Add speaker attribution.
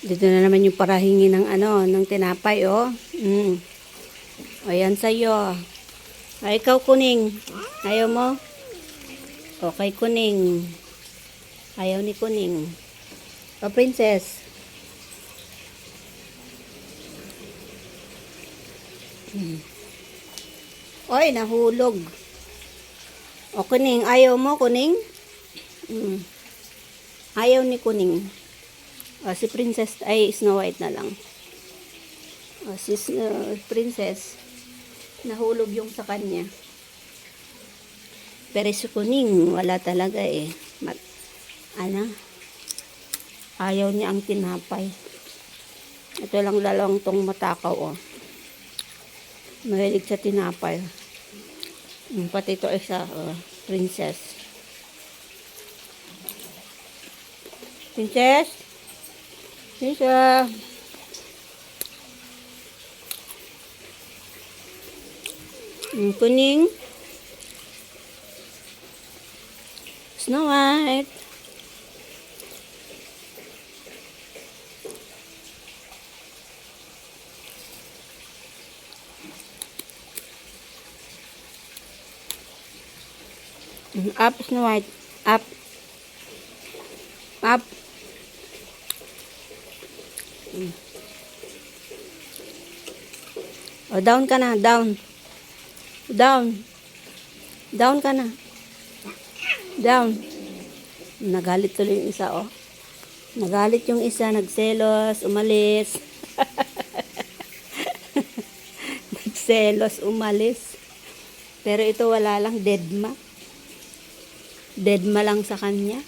Speaker 1: Dito na naman yung parahingi ng ano, ng tinapay, oh. Mm. O, yan sa'yo. Ay, ikaw, kuning. Ayaw mo? Okay, kuning. Ayaw ni kuning. O, princess. Mm. Oy, nahulog. O, kuning. Ayaw mo, kuning? Mm. Ayaw ni kuning. O, si princess ay Snow White na lang. O, si Snow, princess, nahulog yung sa kanya. Pero si kuning, wala talaga eh. Mat, ano? Ayaw niya ang tinapay. Ito lang dalawang tong matakaw, oh. Mahilig sa tinapay. Mm, Pati ito isa, oh, princess. Princess? Princess? Mm, kuning. Snow White. Up, Snow White. Up. Up. Mm. O, down ka na, down. Down. Down ka na. Down. Nagalit tuloy yung isa, oh. Nagalit yung isa, nagselos, umalis. nagselos, umalis. Pero ito wala lang, deadma. Deadma lang sa kanya.